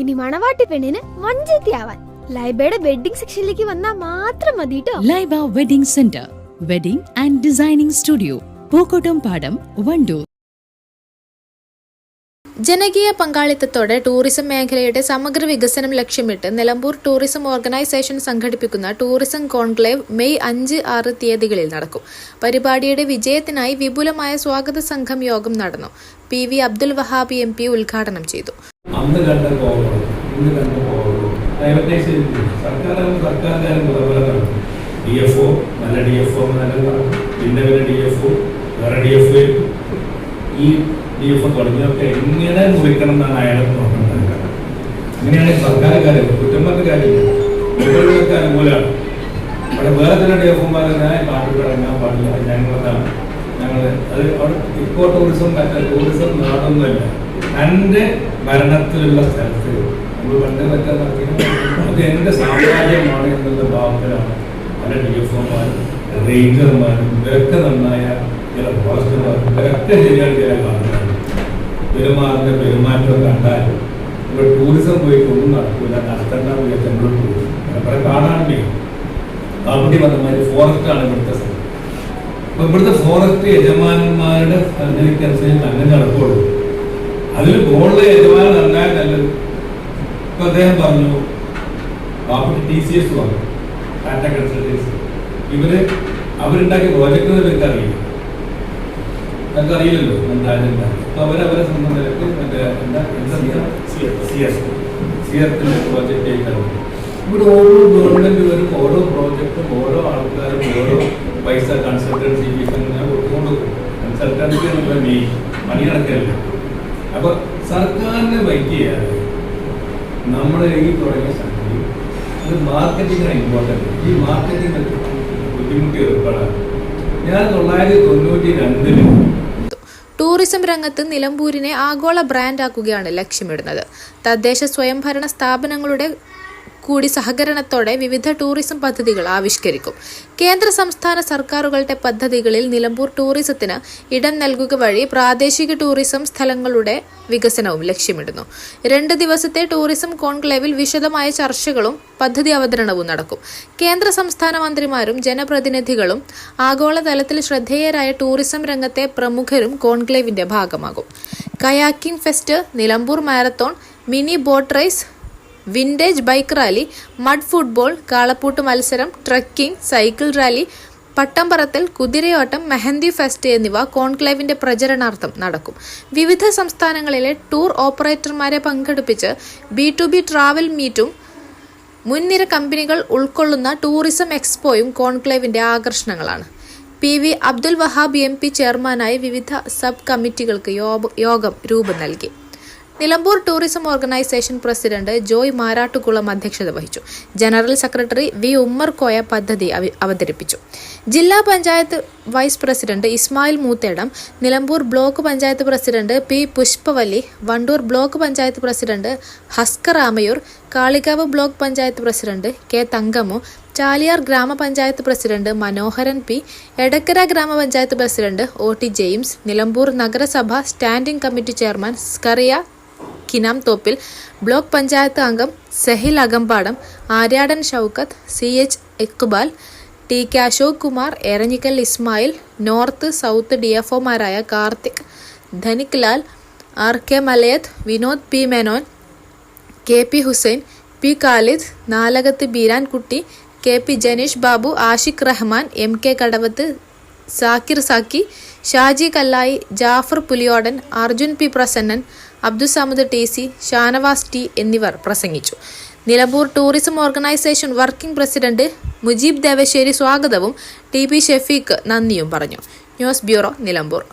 ഇനി മണവാട്ടി പെണ്ണിന് മഞ്ചേത്തിയാവാൻ ലൈബയുടെ വെഡിങ് സെക്ഷനിലേക്ക് വന്നാൽ മാത്രം മതി കേട്ടോ Laiba wedding centre wedding and designing studio Pookkottumpadam Wandoor. ജനകീയ പങ്കാളിത്തത്തോടെ ടൂറിസം മേഖലയുടെ സമഗ്ര വികസനം ലക്ഷ്യമിട്ട് നിലമ്പൂർ ടൂറിസം ഓർഗനൈസേഷൻ സംഘടിപ്പിക്കുന്ന ടൂറിസം കോൺക്ലേവ് മെയ് അഞ്ച് ആറ് തീയതികളിൽ നടക്കും. പരിപാടിയുടെ വിജയത്തിനായി വിപുലമായ സ്വാഗത സംഘം യോഗം നടന്നു. P V Abdul Wahab M P ഉദ്ഘാടനം ചെയ്തു. അന്ന് കണ്ട പോകണം ഇന്ന് കണ്ട പോകണം. പ്രൈവറ്റൈസ് ചെയ്തിട്ടില്ല സർക്കാർ സർക്കാരുകാരും കുറവുകളാണ് ഡി എഫ് ഒ നല്ല ഡി എഫ് ഒ നല്ല പിന്നെ വരെ ഡി എഫ് ഒ വേറെ ഡി എഫ് ഈ ഡി എഫ് ഒ തുടങ്ങിയൊക്കെ എങ്ങനെ മുറിക്കണം എന്നാണ് അയാളെ നോക്കുന്നത് അങ്ങനെയാണ് കാര്യമില്ല കുറ്റങ്ങൾക്ക് അനുകൂലമാണ് അവിടെ വേറെ തന്നെ ഡി എഫ് ഒമാരെ പാട്ട് തുടങ്ങാൻ പാടില്ല. ഞങ്ങളതാണ് ഞങ്ങൾ അത് അവിടെ ഇക്കോ ടൂറിസം ടൂറിസം നാടൊന്നുമല്ല. എന്റെ ഭരണത്തിലുള്ള സ്ഥലത്ത് നമ്മൾ പണ്ട് മറ്റേ നമുക്ക് എന്റെ സാമ്രാജ്യമാണ് എന്നുള്ള ഭാവത്തിലാണ് പല ഡി എഫ് ഒമാരും റേഞ്ചർമാരും ഇവരൊക്കെ നന്നായ ചില ഫോറസ്റ്റുമാരും ഇവരൊക്കെ ശരിയാണ് ചില കാണുന്നത് പെരുമാറിന്റെ പെരുമാറ്റം കണ്ടാൽ ഇവിടെ ടൂറിസം പോയിട്ട് ഒന്നും നടക്കില്ല നടത്തേണ്ട വിചാരിച്ച നമ്മൾ ടൂറിസം അവിടെ കാണാണ്ടേ. കാപ്പിടി വന്നമാര് ഫോറസ്റ്റ് ആണ് ഇവിടുത്തെ സ്ഥലം. അപ്പൊ ഇവിടുത്തെ ഫോറസ്റ്റ് യജമാനന്മാരുടെ അനുസരിച്ച് അങ്ങനെ നടക്കുള്ളൂ. അതിൽ ഗോൾഡ് യജമാനൻ നന്നായി നല്ലത് ഇപ്പൊ അദ്ദേഹം പറഞ്ഞു കാപ്പുട്ടി ടി സി എസ് പറഞ്ഞു ടാറ്റ കൺസൾട്ടൻസി ഇവർ അവരുണ്ടാക്കിയ പ്രോജക്റ്റ് ഇവർക്ക് അറിയില്ല എനിക്ക് അറിയില്ലല്ലോ എന്തായാലും അപ്പൊ അവരവരെ സ്വന്തം നിലയ്ക്ക് മറ്റേ എന്താ എന്താ സി എസ് സി എഫിന്റെ പ്രോജക്റ്റ് ആയിട്ടാണ് ഇവിടെ ഓരോ ഗവൺമെന്റ് വരും ഓരോ പ്രോജക്റ്റും ഓരോ ആൾക്കാരും ഓരോ പൈസ കൺസൾട്ടൻസി ഫീസ് അങ്ങനെ കൊടുത്തുകൊണ്ട് കൺസൾട്ടൻസി നമ്മുടെ മെയിൻ പണി നടക്കല്ല അപ്പൊ സർക്കാരിനെ വെയിറ്റ് ചെയ്യാതെ നമ്മുടെ ഈ തുടങ്ങിയ സംഗതി ഇത് മാർക്കറ്റിങ്ങിന് ഇമ്പോർട്ടന്റ് ഈ മാർക്കറ്റിംഗ് ബുദ്ധിമുട്ടി ഏർപ്പെടാൻ ഞാൻ തൊള്ളായിരത്തി തൊണ്ണൂറ്റി രണ്ടിൽ ടൂറിസം രംഗത്ത് നിലമ്പൂരിനെ ആഗോള ബ്രാൻഡാക്കുകയാണ് ലക്ഷ്യമിടുന്നത്. തദ്ദേശ സ്വയംഭരണ സ്ഥാപനങ്ങളുടെ കൂടി സഹകരണത്തോടെ വിവിധ ടൂറിസം പദ്ധതികൾ ആവിഷ്കരിക്കും. കേന്ദ്ര സംസ്ഥാന സർക്കാരുകളുടെ പദ്ധതികളിൽ നിലമ്പൂർ ടൂറിസത്തിന് ഇടം നൽകുക വഴി പ്രാദേശിക ടൂറിസം സ്ഥലങ്ങളുടെ വികസനവും ലക്ഷ്യമിടുന്നു. രണ്ട് ദിവസത്തെ ടൂറിസം കോൺക്ലേവിൽ വിശദമായ ചർച്ചകളും പദ്ധതി അവതരണവും നടക്കും. കേന്ദ്ര സംസ്ഥാന മന്ത്രിമാരും ജനപ്രതിനിധികളും ആഗോളതലത്തിൽ ശ്രദ്ധേയരായ ടൂറിസം രംഗത്തെ പ്രമുഖരും കോൺക്ലേവിന്റെ ഭാഗമാകും. Kayaking fest Nilambur marathon mini boat race vintage bike rally mud football കാളപ്പൂട്ട് മത്സരം ട്രക്കിംഗ് സൈക്കിൾ റാലി പട്ടംപറത്തിൽ കുതിരയോട്ടം മെഹന്തി ഫെസ്റ്റ് എന്നിവ കോൺക്ലേവിന്റെ പ്രചരണാർത്ഥം നടക്കും. വിവിധ സംസ്ഥാനങ്ങളിലെ ടൂർ ഓപ്പറേറ്റർമാരെ പങ്കെടുപ്പിച്ച് ബി ടു ബി ട്രാവൽ മീറ്റും മുൻനിര കമ്പനികൾ ഉൾക്കൊള്ളുന്ന ടൂറിസം എക്സ്പോയും കോൺക്ലേവിന്റെ ആകർഷണങ്ങളാണ്. P V Abdul Wahab M P ചെയർമാനായി വിവിധ സബ് കമ്മിറ്റികൾക്ക് യോഗം രൂപം നൽകി. Nilambur tourism organisation president Joy Marattukulam അധ്യക്ഷത വഹിച്ചു. ജനറൽ സെക്രട്ടറി വി ഉമ്മർകോയ പദ്ധതി അവതരിപ്പിച്ചു. ജില്ലാ panchayat vice president Ismail Moothedam Nilambur block panchayat president P Pushpavalli Vandoor block panchayat president Haskar Amayur Kalikavu block panchayat president K Thankamu Chaliyar ഗ്രാമപഞ്ചായത്ത് president Manoharan P Edakkara ഗ്രാമപഞ്ചായത്ത് president O T James Nilambur നഗരസഭ standing committee chairman Skaria Kinam Thoppil block panchayat അംഗം Sehil Akampadam Aryadan Shoukath C H Iqbal T K Ashok Kumar Eranjikkal Ismail north south D F ഒമാരായ Karthik Dhanik Lal R K Malayath Vinod P Menon K P Hussain P Khalid Nalakath Beerankutty K P Janeesh Babu Ashiq Rahman M K Kadavath Zakir Zaki Shaji Kallayi Jafar Puliyodan Arjun P Prasannan Abdussamad T C Shanavas T എന്നിവർ പ്രസംഗിച്ചു. Nilambur tourism organisation working president Mujeeb Devassery സ്വാഗതവും T P Shefeeq നന്ദിയും പറഞ്ഞു. News bureau Nilambur.